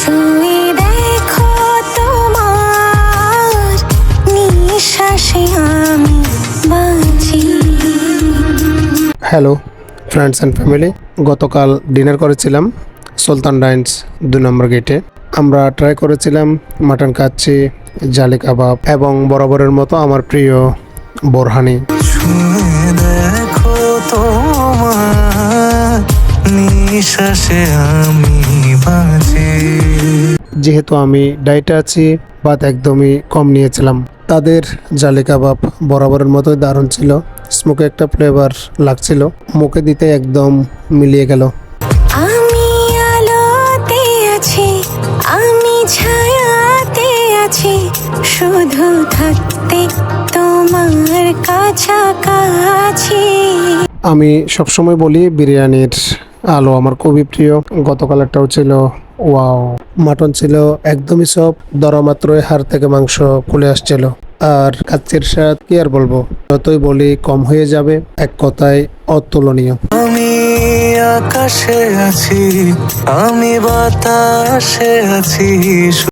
ছুঁয়ে দেখো তোমার নিঃশ্বাসে আমি বাঁচি। হ্যালো ফ্রেন্ডস অ্যান্ড ফ্যামিলি গতকাল ডিনার করেছিলাম সুলতান ডাইন্স দু নম্বর গেটে আমরা ট্রাই করেছিলাম মাটন কাচ্চি জালি কাবাব এবং বরাবরের মতো আমার প্রিয় বোরহানি। দেখো নিঃশ্বাসে আমি যেহেতু আমি ডায়েটে আছি ভাত একদমই কম নিয়েছিলাম। তাদের জালি কাবাব বরাবরের মতোই দারুণ ছিল। স্মোকে একটা ফ্লেভার লাগছিল। মুখে দিতে একদম মিলিয়ে গেল। আমি আলোতে আছি আমি ছায়াতে আছি শুধু থাকতে তোমার কাছাকাছি। আমি সবসময় বলি বিরিয়ানির আলো আমার খুবই প্রিয়। গতকালেরটাও ছিল ওয়াও মাটন ছিল একদমই সব দরা মাত্রই হাড় থেকে মাংস খুলে আসছিল। আর কাচ্চির স্বাদ কি আর বলব? যতই বলি, কম হয়ে যাবে, এক কথায় অতুলনীয়। আমি আকাশে আছি, আমি বাতাসে আছি